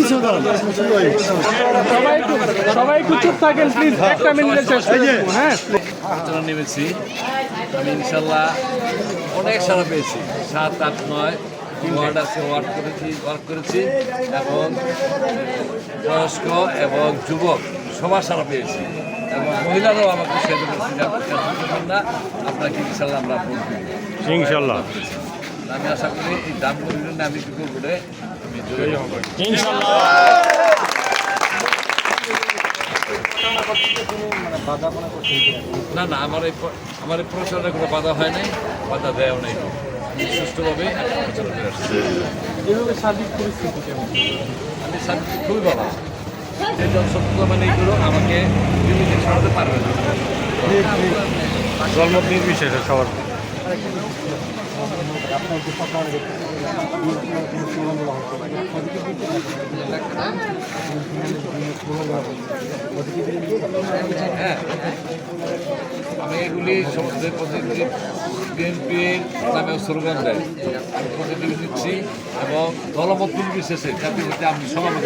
কিছু সবাই একটু সবাই একটু চুপ থাকেন প্লিজ একটা মিনিটে শেষ করে দেবো, হ্যাঁ আলোচনা নেমেছি আমি ইনশাল্লাহ। অনেক সারা পেয়েছি সাত আট নয় ওয়ার্ড আছে ওয়ার্ড করেছি ওয়ার্ক করেছি এবং বয়স্ক এবং যুবক সবার সারা পেয়েছি এবং মহিলারাও আমাকে সেটা করেছে যে আপনি টেনশন না আপনাকে ইনশাল্লাহ আমরা ইনশাল্লাহ আমি আশা করি এই দাম পরিমাণে আমি টুকু করে না না আমার এই আমার এই প্রচারে কোনো বাধা হয় নাই বাধা দেয়ও নাই। আমি সুষ্ঠুভাবে প্রচার করে আসছি। এভাবে সার্বিক পরিস্থিতি কেমন? আমি শান্তি খুবই ভালো। যে জনসংখ্যা মানে এইগুলো আমাকে ছড়াতে পারবে না। জন্ম নির্বিশেষে সবার। আমি এগুলি সমস্ত প্রতিনিধি বিএনপির নামে স্লোগান দেয়। আমি প্রতিনিধি দিচ্ছি এবং দলমত নির্বিশেষে জাতি জাতি আমি সমাবেত